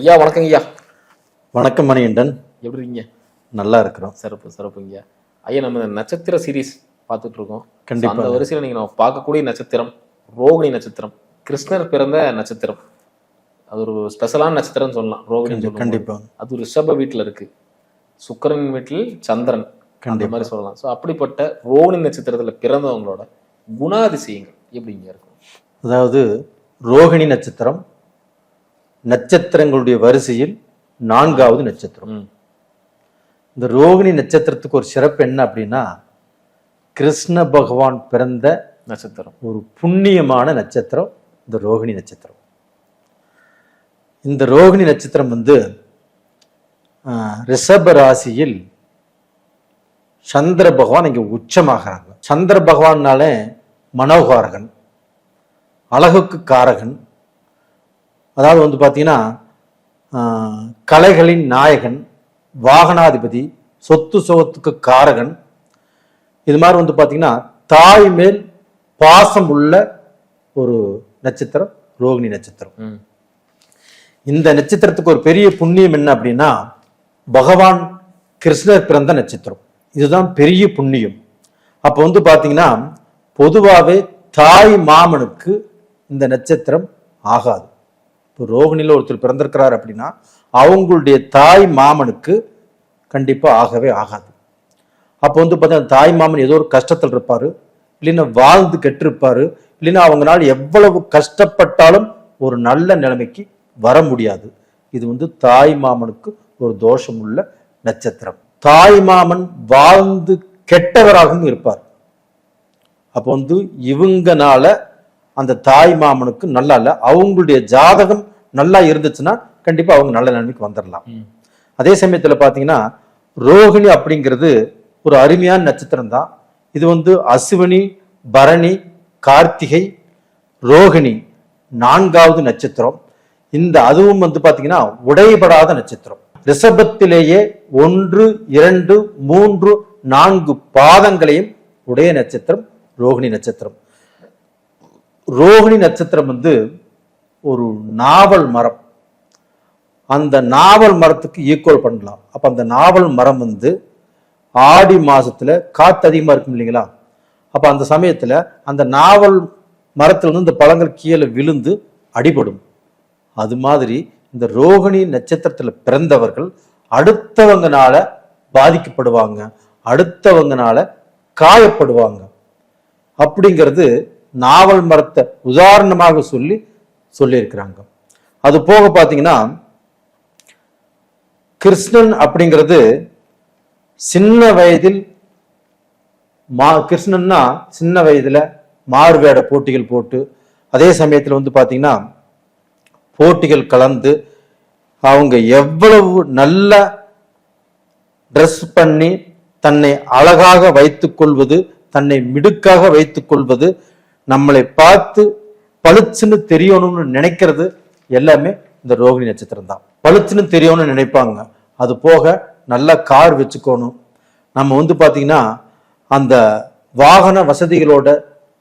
ஐயா வணக்கங்க ஐயா. வணக்கம் மணிகண்டன். எப்படி இருக்கீங்க? நல்லா இருக்கிறோம். சிறப்பு சிறப்புங்க ஐயா. நம்ம நட்சத்திர சீரிஸ் பார்த்துட்டு இருக்கோம். கண்டிப்பா. So, அந்த வரிசையில் நீங்க நம்ம பார்க்கக்கூடிய நட்சத்திரம் ரோகிணி நட்சத்திரம். கிருஷ்ணர் பிறந்த நட்சத்திரம். அது ஒரு ஸ்பெஷலான நட்சத்திரம்னு சொல்லலாம் ரோகிணி சொல்லும்போது. கண்டிப்பா. அது ரிஷப வீட்டுல இருக்கு. சுக்கிரன் வீட்டில் சந்திரன். அந்த. மாதிரி சொல்லலாம். ஸோ அப்படிப்பட்ட ரோகிணி நட்சத்திரத்துல பிறந்தவங்களோட குணாதிசயங்கள் எப்படிங்க இருக்கும்? அதாவது ரோகிணி நட்சத்திரம் நட்சத்திரங்களுடைய வரிசையில் நான்காவது நட்சத்திரம். இந்த ரோகிணி நட்சத்திரத்துக்கு ஒரு சிறப்பு என்ன அப்படின்னா கிருஷ்ண பகவான் பிறந்த நட்சத்திரம். ஒரு புண்ணியமான நட்சத்திரம் இந்த ரோகிணி நட்சத்திரம். இந்த ரோகிணி நட்சத்திரம் வந்து ரிஷப ராசியில் சந்திர பகவான் இங்க உச்சமாகறாங்க. சந்திர பகவான்னாலே மனோகாரகன் அழகுக்கு காரகன் அதாவது வந்து பார்த்தீங்கன்னா கலைகளின் நாயகன் வாகனாதிபதி சொத்து சுகத்துக்கு காரகன். இது மாதிரி வந்து பார்த்தீங்கன்னா தாய் மேல் பாசம் உள்ள ஒரு நட்சத்திரம் ரோகிணி நட்சத்திரம். இந்த நட்சத்திரத்துக்கு ஒரு பெரிய புண்ணியம் என்ன அப்படின்னா பகவான் கிருஷ்ணர் பிறந்த நட்சத்திரம். இதுதான் பெரிய புண்ணியம். அப்போ வந்து பார்த்தீங்கன்னா பொதுவாகவே தாய் மாமனுக்கு இந்த நட்சத்திரம் ஆகாது. இப்போ ரோகிணியில் ஒருத்தர் பிறந்திருக்கிறார் அப்படின்னா அவங்களுடைய தாய் மாமனுக்கு கண்டிப்பாக ஆகவே ஆகாது. அப்போ வந்து பார்த்தீங்கன்னா தாய் மாமன் ஏதோ ஒரு கஷ்டத்தில் இருப்பாரு இல்லைன்னா வாழ்ந்து கெட்டிருப்பாரு இல்லைன்னா அவங்களால எவ்வளவு கஷ்டப்பட்டாலும் ஒரு நல்ல நிலைமைக்கு வர முடியாது. இது வந்து தாய் மாமனுக்கு ஒரு தோஷம் உள்ள நட்சத்திரம். தாய் மாமன் வாழ்ந்து கெட்டவராகவும் இருப்பார். அப்போ வந்து இவங்கனால அந்த தாய் மாமனுக்கு நல்லா இல்லை அவங்களுடைய ஜாதகம் நல்லா இருந்துச்சுன்னா கண்டிப்பா அவங்க நல்ல நிலைமைக்கு வந்துடலாம் அதே சமயத்துல பாத்தீங்கன்னா ரோகிணி அப்படிங்கிறது ஒரு அருமையான நட்சத்திரம் தான். இது வந்து அசுவினி பரணி கார்த்திகை ரோகிணி நான்காவது நட்சத்திரம். இந்த அதுவும் வந்து பாத்தீங்கன்னா உடைபடாத நட்சத்திரம். ரிஷபத்திலேயே ஒன்று இரண்டு மூன்று நான்கு பாதங்களையும் உடைய நட்சத்திரம் ரோகிணி நட்சத்திரம். ரோகிணி நட்சத்திரம் வந்து ஒரு நாவல் மரம். அந்த நாவல் மரத்துக்கு ஈக்குவல் பண்ணலாம். அப்போ அந்த நாவல் மரம் வந்து ஆடி மாதத்தில் காற்று அதிகமாக இருக்கும் இல்லைங்களா? அப்போ அந்த சமயத்தில் அந்த நாவல் மரத்திலிருந்து இந்த பழங்கள் கீழே விழுந்து அடிபடும். அது மாதிரி இந்த ரோகிணி நட்சத்திரத்தில் பிறந்தவர்கள் அடுத்தவங்கனால பாதிக்கப்படுவாங்க. அடுத்தவங்கனால காயப்படுவாங்க. அப்படிங்கிறது நாவல் மரத்தை உதாரணமாக சொல்லி சொல்லியிருக்கிறாங்க. அது போக பார்த்தீங்கன்னா கிருஷ்ணன் அப்படிங்கிறது சின்ன வயதில் மா கிருஷ்ணன்னா சின்ன வயதுல மாறுவேட போட்டிகள் போட்டு அதே சமயத்தில் வந்து பாத்தீங்கன்னா போட்டிகள் கலந்து அவங்க எவ்வளவு நல்ல ட்ரெஸ் பண்ணி தன்னை அழகாக வைத்துக் கொள்வது தன்னை மிடுக்காக வைத்துக் கொள்வது நம்மளை பார்த்து பளிச்சுன்னு தெரியணும்னு நினைக்கிறது எல்லாமே இந்த ரோகிணி நட்சத்திரம் தான். பளிச்சுன்னு தெரியணும்னு நினைப்பாங்க. அது போக நல்ல கார் வச்சுக்கணும். நம்ம வந்து பார்த்திங்கன்னா அந்த வாகன வசதிகளோட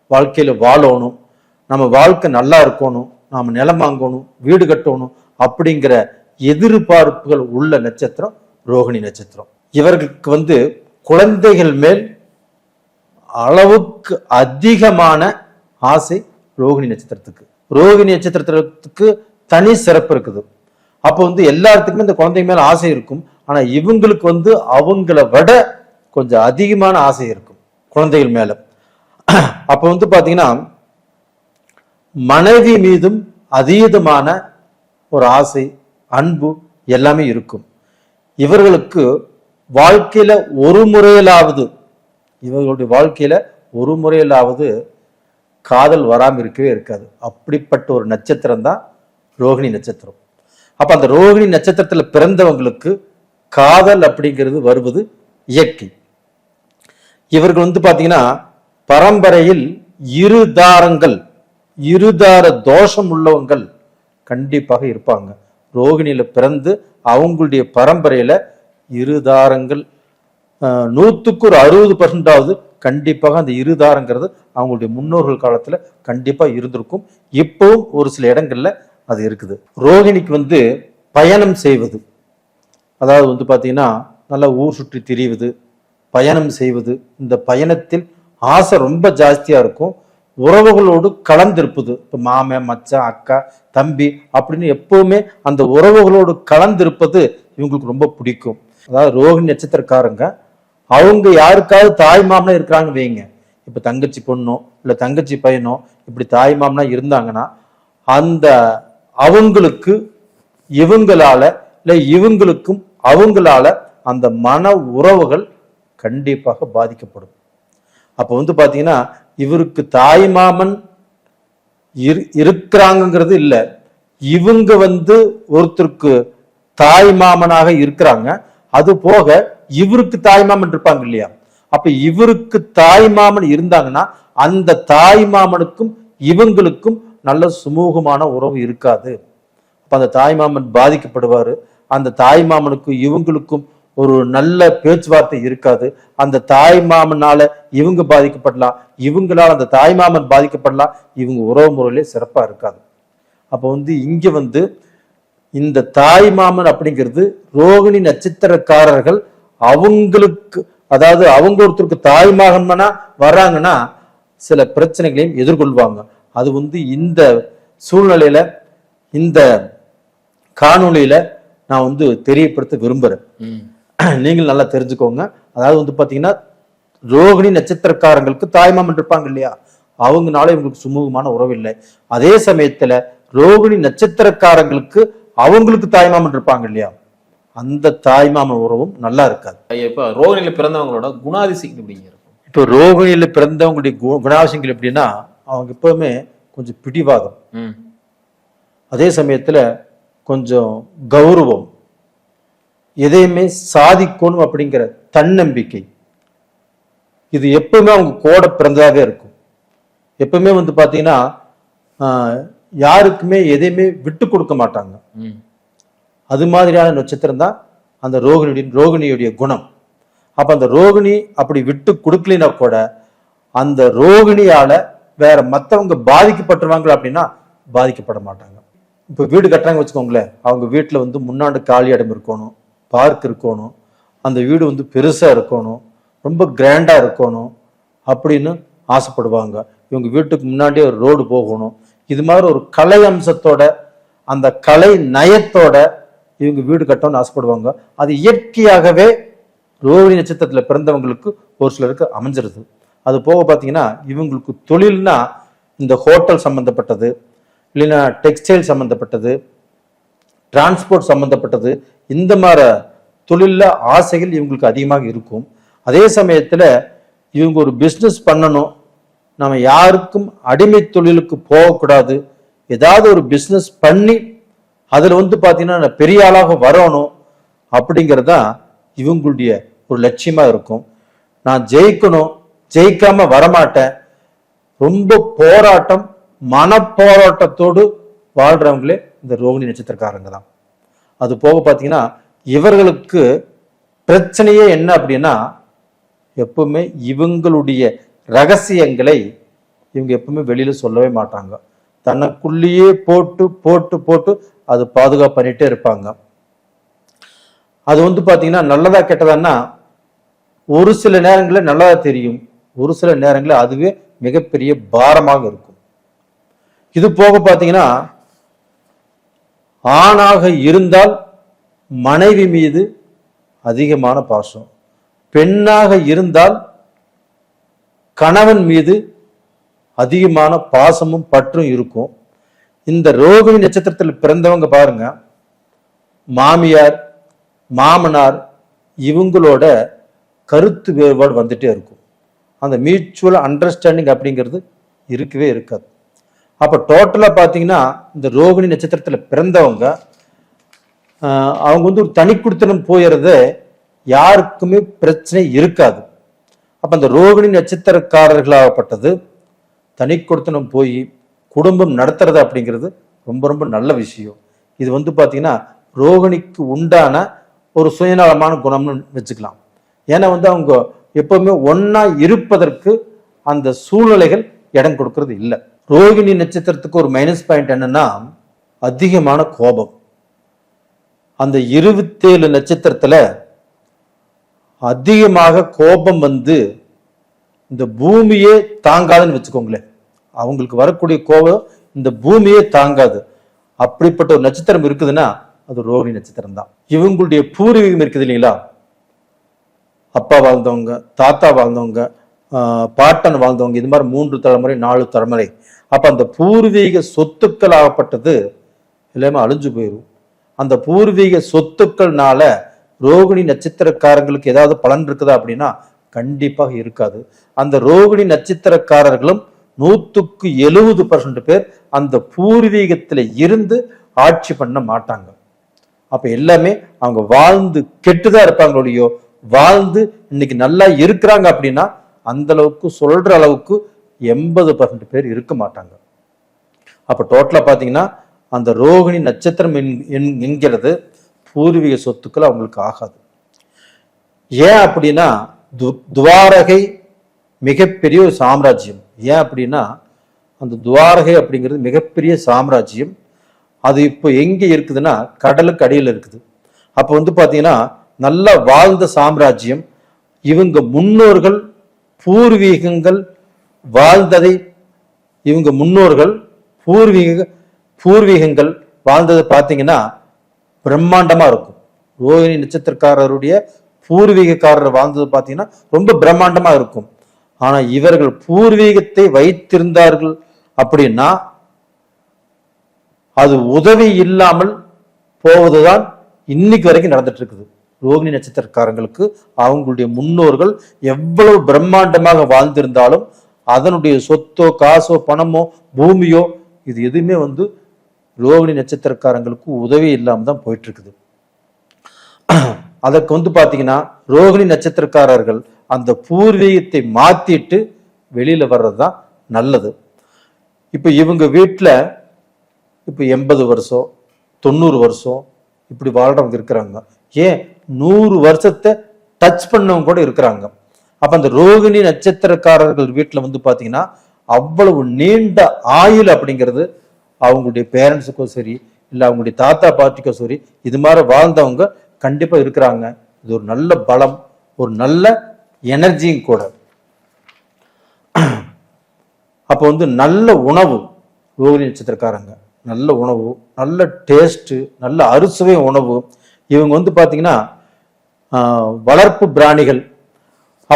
வாழ்க்கையில் வாழணும். நம்ம வாழ்க்கை நல்லா இருக்கணும். நாம் நிலம் வாங்கணும் வீடு கட்டணும் அப்படிங்கிற எதிர்பார்ப்புகள் உள்ள நட்சத்திரம் ரோகிணி நட்சத்திரம். இவர்களுக்கு வந்து குழந்தைகள் மேல் அளவுக்கு அதிகமான ஆசை ரோகிணி நட்சத்திரத்துக்கு. ரோகிணி நட்சத்திரத்துக்கு தனி சிறப்பு இருக்குது. அப்போ வந்து எல்லாத்துக்குமே இந்த குழந்தைங்க மேல ஆசை இருக்கும். ஆனா இவங்களுக்கு வந்து அவங்கள விட கொஞ்சம் அதிகமான ஆசை இருக்கும் குழந்தைகள் மேல. அப்போ வந்து பாத்தீங்கன்னா மனைவி மீதும் அதீதமான ஒரு ஆசை அன்பு எல்லாமே இருக்கும். இவர்களுக்கு வாழ்க்கையில ஒரு முறையிலாவது இவர்களுடைய வாழ்க்கையில ஒரு முறையிலாவது காதல் வராம இருக்கவே இருக்காது. அப்படிப்பட்ட ஒரு நட்சத்திரம் தான் ரோகிணி நட்சத்திரம். அப்போ அந்த ரோகிணி நட்சத்திரத்தில் பிறந்தவங்களுக்கு காதல் அப்படிங்கிறது வருவது இயற்கை. இவர்கள் வந்து பார்த்தீங்கன்னா பரம்பரையில் இருதாரங்கள் இருதார தோஷம் உள்ளவங்கள் கண்டிப்பாக இருப்பாங்க. ரோகிணியில் பிறந்து அவங்களுடைய பரம்பரையில் இருதாரங்கள் நூற்றுக்கு ஒரு அறுபது பர்சன்டாவது கண்டிப்பாக அந்த இருதாரங்கிறது அவங்களுடைய முன்னோர்கள் காலத்தில் கண்டிப்பாக இருந்திருக்கும். இப்போவும் ஒரு சில இடங்களில் அது இருக்குது. ரோகிணிக்கு வந்து பயணம் செய்வது. அதாவது வந்து பார்த்தீங்கன்னா நல்லா ஊர் சுற்றி திரிவது பயணம் செய்வது. இந்த பயணத்தில் ஆசை ரொம்ப ஜாஸ்தியாக இருக்கும். உறவுகளோடு கலந்திருப்பது. இப்போ மாமன் மச்சான் அக்கா தம்பி அப்படின்னு எப்பவுமே அந்த உறவுகளோடு கலந்திருப்பது இவங்களுக்கு ரொம்ப பிடிக்கும். அதாவது ரோகிணி நட்சத்திரக்காரங்க அவங்க யாருக்காவது தாய் மாமனா இருக்கிறாங்க வைங்க. இப்போ தங்கச்சி பொண்ணோ இல்லை தங்கச்சி பையனோ இப்படி தாய் மாமனா இருந்தாங்கன்னா அந்த அவங்களுக்கு இவங்களால இல்லை இவங்களுக்கும் அவங்களால அந்த மன உறவுகள் கண்டிப்பாக பாதிக்கப்படும். அப்போ வந்து பாத்தீங்கன்னா இவருக்கு தாய் மாமன் இரு இருக்கிறாங்கங்கிறது இல்ல. இவங்க வந்து ஒருத்தருக்கு தாய் மாமனாக இருக்கிறாங்க. அது போக இவருக்கு தாய்மாமன் இருப்பாங்க இல்லையா? அப்ப இவருக்கு தாய்மாமன் இருந்தாங்கன்னா அந்த தாய்மாமனுக்கும் இவங்களுக்கும் நல்ல சுமூகமான உறவு இருக்காது. அப்ப அந்த தாய்மாமன் பாதிக்கப்படுவாரு. அந்த தாய்மாமனுக்கும் இவங்களுக்கும் ஒரு நல்ல பேச்சுவார்த்தை இருக்காது. அந்த தாய்மாமனால இவங்க பாதிக்கப்படலாம். இவங்களால் அந்த தாய்மாமன் பாதிக்கப்படலாம். இவங்க உறவு முறையிலே சிறப்பா இருக்காது. அப்போ வந்து இங்க வந்து இந்த தாய்மாமன் அப்படிங்கிறது ரோகிணி நட்சத்திரக்காரர்கள் அவங்களுக்கு அதாவது அவங்க ஒருத்தருக்கு தாய் மகன்மனா வர்றாங்கன்னா சில பிரச்சனைகளையும் எதிர்கொள்வாங்க. அது வந்து இந்த சூழ்நிலையில இந்த காணொளியில நான் வந்து தெரியப்படுத்த விரும்புறேன். நீங்கள் நல்லா தெரிஞ்சுக்கோங்க. அதாவது வந்து பாத்தீங்கன்னா ரோகிணி நட்சத்திரக்காரங்களுக்கு தாய்மாமன் இருப்பாங்க இல்லையா? அவங்கனால இவங்களுக்கு சுமூகமான உறவு இல்லை அதே சமயத்துல ரோகிணி நட்சத்திரக்காரங்களுக்கு அவங்களுக்கு தாய்மாமன் இருப்பாங்க இல்லையா? அந்த தாய்மாமன் உறவும் நல்லா இருக்காது. இப்ப ரோகிணியில பிறந்தவங்களோட குணாதிசயம் எப்படிங்க இருக்கும் இப்போ ரோகிணியில பிறந்தவங்களுடைய கு- குணாவசியங்கள் எப்படின்னா அவங்க எப்பவுமே கொஞ்சம் பிடிவாதம். அதே சமயத்துல கொஞ்சம் கௌரவம். எதையுமே சாதிக்கணும் அப்படிங்கிற தன்னம்பிக்கை. இது எப்பவுமே அவங்க கூட பிறந்ததாவே இருக்கும். எப்பவுமே வந்து பாத்தீங்கன்னா ஆஹ், யாருக்குமே எதையுமே விட்டு கொடுக்க மாட்டாங்க. அது மாதிரியான நட்சத்திரம் தான் அந்த ரோகிணியுடைய ரோகிணியுடைய குணம். அப்போ அந்த ரோகிணி அப்படி விட்டு கொடுக்கலினா கூட அந்த ரோகிணியால் வேற மற்றவங்க பாதிக்கப்பட்டுருவாங்க அப்படின்னா பாதிக்கப்பட மாட்டாங்க. இப்போ வீடு கட்டுறாங்க வச்சுக்கோங்களேன் அவங்க வீட்டில் வந்து முன்னாண்டு காலி இடம் இருக்கணும் பார்க் இருக்கணும் அந்த வீடு வந்து பெருசாக இருக்கணும் ரொம்ப கிராண்டாக இருக்கணும் அப்படின்னு ஆசைப்படுவாங்க. இவங்க வீட்டுக்கு முன்னாடியே ஒரு ரோடு போகணும். இது மாதிரி ஒரு கலை அம்சத்தோட அந்த கலை நயத்தோட இவங்க வீடு கட்டணும்னு ஆசைப்படுவாங்க. அது இயற்கையாகவே ரோஹிணி நட்சத்திரத்தில் பிறந்தவங்களுக்கு ஒரு சிலருக்கு அமைஞ்சிருது. அது போக பார்த்தீங்கன்னா இவங்களுக்கு தொழில்னா இந்த ஹோட்டல் சம்மந்தப்பட்டது இல்லைன்னா டெக்ஸ்டைல் சம்மந்தப்பட்டது டிரான்ஸ்போர்ட் சம்மந்தப்பட்டது இந்த மாதிரி தொழிலில் ஆசைகள் இவங்களுக்கு அதிகமாக இருக்கும். அதே சமயத்தில் இவங்க ஒரு பிஸ்னஸ் பண்ணணும். நம்ம யாருக்கும் அடிமை தொழிலுக்கு போகக்கூடாது. ஏதாவது ஒரு பிஸ்னஸ் பண்ணி அதில் வந்து பார்த்தீங்கன்னா நான் பெரிய ஆளாக வரணும் அப்படிங்கிறது தான் இவங்களுடைய ஒரு லட்சியமாக இருக்கும். நான் ஜெயிக்கணும் ஜெயிக்காம வரமாட்டேன். ரொம்ப போராட்டம் மனப்போராட்டத்தோடு வாழ்கிறவங்களே இந்த ரோகிணி நட்சத்திரக்காரங்க தான். அது போக பார்த்தீங்கன்னா இவர்களுக்கு பிரச்சனையே என்ன அப்படின்னா எப்பவுமே இவங்களுடைய ரகசியங்களை இவங்க எப்பவுமே வெளியில் சொல்லவே மாட்டாங்க. தனக்குள்ளேயே போட்டு போட்டு போட்டு அது பாதுகாப்பு பண்ணிட்டே இருப்பாங்க. அது வந்து பார்த்தீங்கன்னா நல்லதா கெட்டதான்னா ஒரு சில நேரங்களில் நல்லதா தெரியும். ஒரு சில நேரங்களில் அதுவே மிகப்பெரிய பாரமாக இருக்கும். இது போக பார்த்தீங்கன்னா ஆணாக இருந்தால் மனைவி மீது அதிகமான பாசம். பெண்ணாக இருந்தால் கணவன் மீது அதிகமான பாசமும் பற்றும் இருக்கும். இந்த ரோகிணி நட்சத்திரத்தில் பிறந்தவங்க பாருங்க. மாமியார் மாமனார் இவங்களோட கருத்து வேறுபாடு வந்துட்டே இருக்கும். அந்த மியூச்சுவல் அண்டர்ஸ்டாண்டிங் அப்படிங்கிறது இருக்கவே இருக்காது. அப்போ டோட்டலாக பார்த்தீங்கன்னா இந்த ரோகிணி நட்சத்திரத்தில் பிறந்தவங்க அவங்க வந்து ஒரு தனி குடித்தனம் போயிடுறது யாருக்குமே பிரச்சனை இருக்காது. அப்போ அந்த ரோகிணி நட்சத்திரக்காரர்களாகப்பட்டது தனி கொடுத்தனம் போய் குடும்பம் நடத்துறது அப்படிங்கிறது ரொம்ப ரொம்ப நல்ல விஷயம். இது வந்து பார்த்தீங்கன்னா ரோகிணிக்கு உண்டான ஒரு சுயநலமான குணம்னு வச்சுக்கலாம். ஏன்னா வந்து அவங்க எப்பவுமே ஒன்றா இருப்பதற்கு அந்த சூழ்நிலைகள் இடம் கொடுக்கறது இல்லை. ரோகிணி நட்சத்திரத்துக்கு ஒரு மைனஸ் பாயிண்ட் என்னன்னா அதிகமான கோபம். அந்த இருபத்தேழு நட்சத்திரத்துல அதிகமாக கோபம் வந்து இந்த பூமியே தாங்காதுன்னு வச்சுக்கோங்களேன். அவங்களுக்கு வரக்கூடிய கோபம் இந்த பூமியே தாங்காது. அப்படிப்பட்ட ஒரு நட்சத்திரம் இருக்குதுன்னா அது ரோகிணி நட்சத்திரம் தான். இவங்களுடைய பூர்வீகம் இருக்குது இல்லைங்களா? அப்பா வாழ்ந்தவங்க தாத்தா வாழ்ந்தவங்க பாட்டன் வாழ்ந்தவங்க இது மாதிரி மூன்று தலைமுறை நாலு தலைமுறை. அப்போ அந்த பூர்வீக சொத்துக்கள் ஆகப்பட்டது எல்லாமே அழிஞ்சு போயிடும் அந்த பூர்வீக சொத்துக்கள்னால ரோகிணி நட்சத்திரக்காரங்களுக்கு ஏதாவது பலன் இருக்குதா அப்படின்னா கண்டிப்பாக இருக்காது. அந்த ரோகிணி நட்சத்திரக்காரர்களும் நூத்துக்கு எழுபது பர்சன்ட் பேர் அந்த பூர்வீகத்தில் இருந்து ஆட்சி பண்ண மாட்டாங்க. அப்போ எல்லாமே அவங்க வாழ்ந்து கெட்டுதான் இருப்பாங்களோடையோ வாழ்ந்து இன்னைக்கு நல்லா இருக்கிறாங்க அப்படின்னா அந்த அளவுக்கு சொல்ற அளவுக்கு எண்பது பர்சன்ட் பேர் இருக்க மாட்டாங்க. அப்போ டோட்டலாக பார்த்தீங்கன்னா அந்த ரோகிணி நட்சத்திரம் என்- என்- என்கிறது பூர்வீக சொத்துக்கள் அவங்களுக்கு ஆகாது. ஏன் அப்படின்னா து- துவாரகை மிகப்பெரிய ஒரு சாம்ராஜ்யம். ஏன் அப்படின்னா அந்த துவாரகை அப்படிங்கிறது மிகப்பெரிய சாம்ராஜ்யம். அது இப்போ எங்கே இருக்குதுன்னா கடலுக்கு அடியில் இருக்குது. அப்போ வந்து பார்த்தீங்கன்னா நல்லா வாழ்ந்த சாம்ராஜ்யம். இவங்க முன்னோர்கள் பூர்வீகங்கள் வாழ்ந்ததை இவங்க முன்னோர்கள் பூர்வீக பூர்வீகங்கள் வாழ்ந்ததை பார்த்தீங்கன்னா பிரம்மாண்டமாக இருக்கும். ரோஹிணி நட்சத்திரக்காரருடைய பூர்வீகக்காரர் வாழ்ந்தது பார்த்தீங்கன்னா ரொம்ப பிரம்மாண்டமாக இருக்கும். ஆனா இவர்கள் பூர்வீகத்தை வைத்திருந்தார்கள் அப்படின்னா அது உதவி இல்லாமல் போவதுதான் இன்னைக்கு வரைக்கும் நடந்துட்டு இருக்குது ரோகிணி நட்சத்திரக்காரங்களுக்கு அவங்களுடைய முன்னோர்கள் எவ்வளவு பிரம்மாண்டமாக வாழ்ந்திருந்தாலும் அதனுடைய சொத்தோ காசோ பணமோ பூமியோ இது எதுவுமே வந்து ரோகிணி நட்சத்திரக்காரங்களுக்கு உதவி இல்லாமல் தான் போயிட்டு இருக்குது அதற்கு வந்து பார்த்தீங்கன்னா ரோகிணி நட்சத்திரக்காரர்கள் அந்த பூர்வீகத்தை மாத்திட்டு வெளியில வர்றதுதான் நல்லது. இப்போ இவங்க வீட்டில் இப்போ எண்பது வருஷம் தொண்ணூறு வருஷம் இப்படி வாழ்றவங்க இருக்கிறாங்க. ஏன்? நூறு வருஷத்தை டச் பண்ணவங்க கூட இருக்கிறாங்க. அப்ப அந்த ரோகிணி நட்சத்திரக்காரர்கள் வீட்டில் வந்து பார்த்தீங்கன்னா அவ்வளவு நீண்ட ஆயுள் அப்படிங்கிறது அவங்களுடைய பேரண்ட்ஸுக்கோ சரி இல்லை அவங்களுடைய தாத்தா பாட்டிக்கோ சரி இது மாதிரி வாழ்ந்தவங்க கண்டிப்பாக இருக்கிறாங்க. இது ஒரு நல்ல பலம் ஒரு நல்ல எனர்ஜியும் கூட. அப்போ வந்து நல்ல உணவு ரோகிணி நட்சத்திரக்காரங்க நல்ல உணவு நல்ல டேஸ்ட்டு நல்ல அறுசுவை உணவு. இவங்க வந்து பார்த்தீங்கன்னா வளர்ப்பு பிராணிகள்.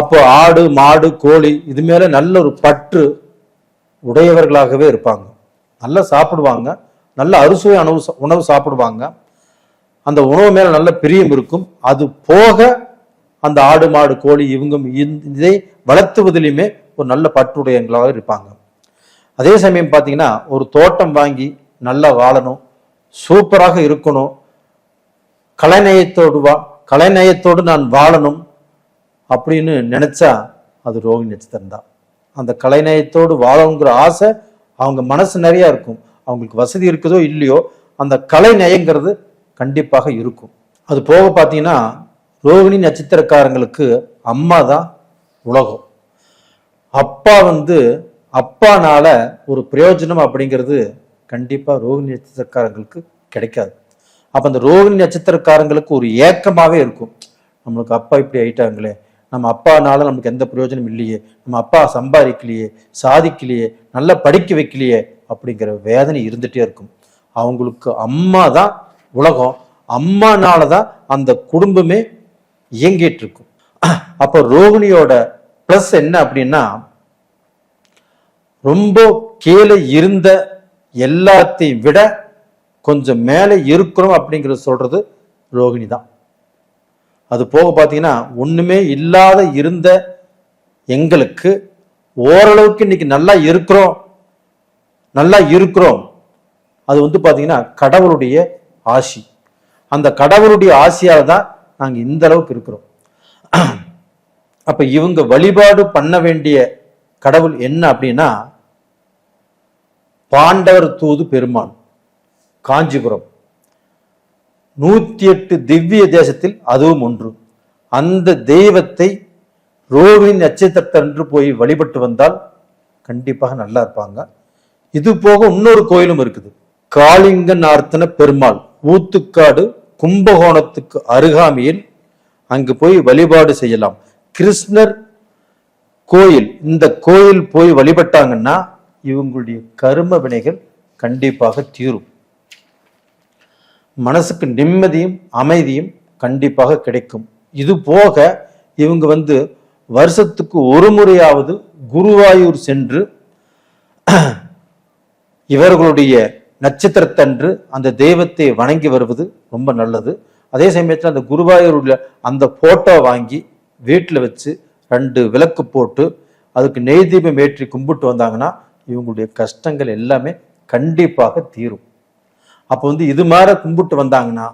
அப்போ ஆடு மாடு கோழி இது மேலே நல்ல ஒரு பற்று உடையவர்களாகவே இருப்பாங்க. நல்லா சாப்பிடுவாங்க. நல்ல அறுசுவை உணவு உணவு சாப்பிடுவாங்க. அந்த உணவு மேலே நல்ல பிரியம் இருக்கும். அது போக அந்த ஆடு மாடு கோழி இவங்க இந்த- இதை வளர்த்துவதிலுமே ஒரு நல்ல பற்றுடையங்களாக இருப்பாங்க. அதே சமயம் பார்த்தீங்கன்னா ஒரு தோட்டம் வாங்கி நல்லா வாழணும் சூப்பராக இருக்கணும் கலைநயத்தோடு வா கலைநயத்தோடு நான் வாழணும் அப்படின்னு நினச்சா அது ரோகி நட்சத்திரம் தான். அந்த கலைநயத்தோடு வாழணுங்கிற ஆசை அவங்க மனசு நிறையா இருக்கும். அவங்களுக்கு வசதி இருக்குதோ இல்லையோ அந்த கலைநயங்கிறது கண்டிப்பாக இருக்கும். அது போக பார்த்தீங்கன்னா ரோகிணி நட்சத்திரக்காரங்களுக்கு அம்மா தான் உலகம். அப்பா வந்து அப்பானால ஒரு பிரயோஜனம் அப்படிங்கிறது கண்டிப்பாக ரோகிணி நட்சத்திரக்காரங்களுக்கு கிடைக்காது. அப்போ அந்த ரோகிணி நட்சத்திரக்காரங்களுக்கு ஒரு ஏக்கமாகவே இருக்கும். நம்மளுக்கு அப்பா இப்படி ஆயிட்டாங்களே நம்ம அப்பானால நமக்கு எந்த பிரயோஜனம் இல்லையே நம்ம அப்பா சம்பாதிக்கலையே சாதிக்கலையே நல்லா படிக்க வைக்கலையே அப்படிங்கிற வேதனை இருந்துகிட்டே இருக்கும். அவங்களுக்கு அம்மா தான் உலகம். அம்மானால தான் அந்த குடும்பமே இயங்கிட்டு இருக்கும் அப்போ ரோகிணியோட ப்ளஸ் என்ன அப்படின்னா ரொம்ப கீழே இருந்த எல்லாத்தையும் விட கொஞ்சம் மேலே இருக்கிறோம் அப்படிங்கிறத சொல்றது ரோகிணி தான். அது போக பார்த்தீங்கன்னா ஒண்ணுமே இல்லாத இருந்த எங்களுக்கு ஓரளவுக்கு இன்னைக்கு நல்லா இருக்கிறோம் நல்லா இருக்கிறோம். அது வந்து பார்த்தீங்கன்னா கடவுளுடைய ஆசி. அந்த கடவுளுடைய ஆசியால் தான் நாங்க இந்த அளவுக்கு இருக்கிறோம். அப்ப இவங்க வழிபாடு பண்ண வேண்டிய கடவுள் என்ன அப்படின்னா பாண்டவர் தூது பெருமான் காஞ்சிபுரம். நூத்தி எட்டு திவ்ய தேசத்தில் அதுவும் ஒன்று. அந்த தெய்வத்தை ரோகிணி நட்சத்திரத்தன்று போய் வழிபட்டு வந்தால் கண்டிப்பாக நல்லா இருப்பாங்க. இது போக இன்னொரு கோயிலும் இருக்குது. காளிங்க நார்த்தன பெருமாள் ஊத்துக்காடு கும்பகோணத்துக்கு அருகாமையில் அங்கு போய் வழிபாடு செய்யலாம். கிருஷ்ணர் கோயில் இந்த கோயில் போய் வழிபட்டாங்கன்னா இவங்களுடைய கரும வினைகள் கண்டிப்பாக தீரும். மனசுக்கு நிம்மதியும் அமைதியும் கண்டிப்பாக கிடைக்கும். இது போக இவங்க வந்து வருஷத்துக்கு ஒரு முறையாவது குருவாயூர் சென்று இவர்களுடைய நட்சத்திரத்தன்று அந்த தெய்வத்தை வணங்கி வருவது ரொம்ப நல்லது. அதே சமயத்தில் அந்த குருவாயூருடைய அந்த ஃபோட்டோ வாங்கி வீட்டில் வச்சு ரெண்டு விளக்கு போட்டு அதுக்கு நெய் தீபம் ஏற்றி கும்பிட்டு வந்தாங்கன்னா இவங்களுடைய கஷ்டங்கள் எல்லாமே கண்டிப்பாக தீரும். அப்போ வந்து இது மாதிரி கும்பிட்டு வந்தாங்கன்னா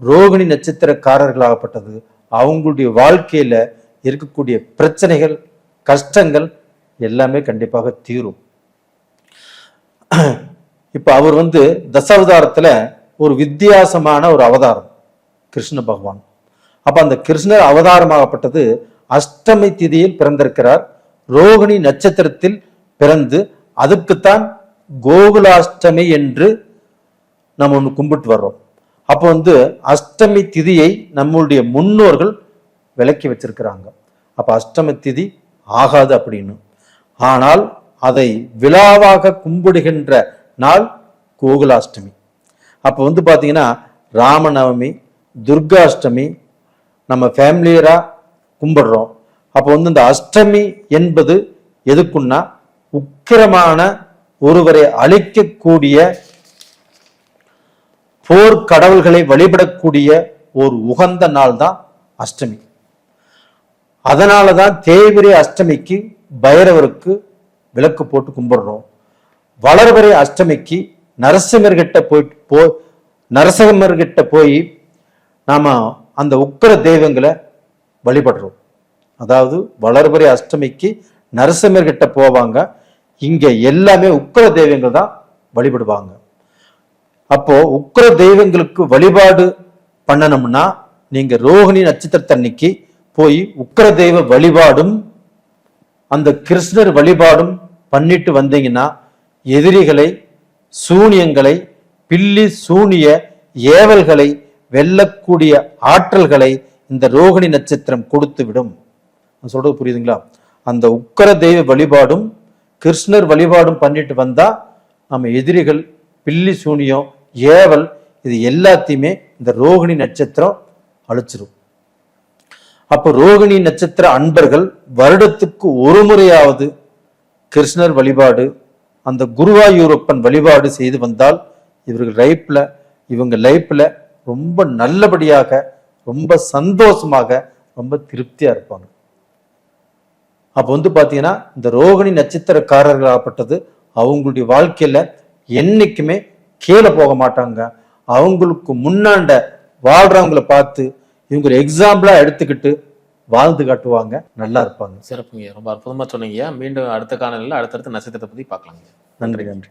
ரோகிணி நட்சத்திரக்காரர்களாகப்பட்டது அவங்களுடைய வாழ்க்கையில் இருக்கக்கூடிய பிரச்சனைகள் கஷ்டங்கள் எல்லாமே கண்டிப்பாக தீரும். இப்போ அவர் வந்து தசாவதாரத்தில் ஒரு வித்தியாசமான ஒரு அவதாரம் கிருஷ்ண பகவான். அப்போ அந்த கிருஷ்ணர் அவதாரமாகப்பட்டது அஷ்டமி திதியில் பிறந்திருக்கிறார். ரோகிணி நட்சத்திரத்தில் பிறந்து அதுக்குத்தான் கோகுலாஷ்டமி என்று நம்ம ஒன்று கும்பிட்டு வர்றோம். அப்போ வந்து அஷ்டமி திதியை நம்மளுடைய முன்னோர்கள் விலக்கி வச்சிருக்கிறாங்க. அப்போ அஷ்டமி திதி ஆகாது அப்படின்னு. ஆனால் அதை விழாவாக கும்பிடுகின்ற நாள் கோகுலாஷ்டமி. அப்போ வந்து பார்த்தீங்கன்னா ராமநவமி துர்காஷ்டமி நம்ம ஃபேமிலியராக கும்பிடுறோம். அப்போ வந்து இந்த அஷ்டமி என்பது எதுக்குன்னா உக்கிரமான ஒருவரை அழிக்கக்கூடிய போர் கடவுள்களை வழிபடக்கூடிய ஒரு உகந்த நாள் தான் அஷ்டமி. அதனால தான் தேவிரை அஷ்டமிக்கு பைரவருக்கு விளக்கு போட்டு கும்பிடுறோம். வளர்வரை அஷ்டமிக்கு நரசிம்மர்கிட்ட போயிட்டு போ நரசிம்மர்கிட்ட போய் நாம் அந்த உக்கிர தெய்வங்களை வழிபடுறோம். அதாவது வளர்வரை அஷ்டமிக்கு நரசிம்மர்கிட்ட போவாங்க. இங்கே எல்லாமே உக்கிர தெய்வங்கள் தான் வழிபடுவாங்க. அப்போ உக்கிர தெய்வங்களுக்கு வழிபாடு பண்ணணும்னா நீங்க ரோகிணி நட்சத்திரத்தன்னைக்கு போய் உக்கர தெய்வ வழிபாடும் அந்த கிருஷ்ணர் வழிபாடும் பண்ணிட்டு வந்தீங்கன்னா எதிரிகளை சூனியங்களை பில்லி சூனிய ஏவல்களை வெல்லக்கூடிய ஆற்றல்களை இந்த ரோகிணி நட்சத்திரம் கொடுத்து விடும் சொல்றது புரியுதுங்களா? அந்த உக்கர தெய்வ வழிபாடும் கிருஷ்ணர் வழிபாடும் பண்ணிட்டு வந்தா நம்ம எதிரிகள் பில்லி சூனியம் ஏவல் இது எல்லாத்தையுமே இந்த ரோகிணி நட்சத்திரம் அழிச்சிரும். அப்போ ரோகிணி நட்சத்திர அன்பர்கள் வருடத்துக்கு ஒரு முறையாவது கிருஷ்ணர் வழிபாடு அந்த குருவாயூரப்பன் வழிபாடு செய்து வந்தால் இவர்கள் லைஃப்பில் இவங்க லைஃப்பில் ரொம்ப நல்லபடியாக ரொம்ப சந்தோஷமாக ரொம்ப திருப்தியாக இருப்பாங்க. அப்போ வந்து பார்த்தீங்கன்னா இந்த ரோகிணி நட்சத்திரக்காரர்களாகப்பட்டது அவங்களுடைய வாழ்க்கையில் என்றைக்குமே கீழே போக மாட்டாங்க. அவங்களுக்கு முன்னாண்ட வாழ்கிறவங்கள பார்த்து இவங்க ஒரு எடுத்துக்கிட்டு வாழ்ந்து காட்டுவாங்க நல்லா இருப்பாங்க. சிறப்புங்க. ரொம்ப அற்புதமா சொன்னீங்க. மீண்டும் அடுத்த காணொலியில் அடுத்தடுத்த நட்சத்திரத்தை பத்தி பார்க்கலாங்க. நன்றி நன்றி.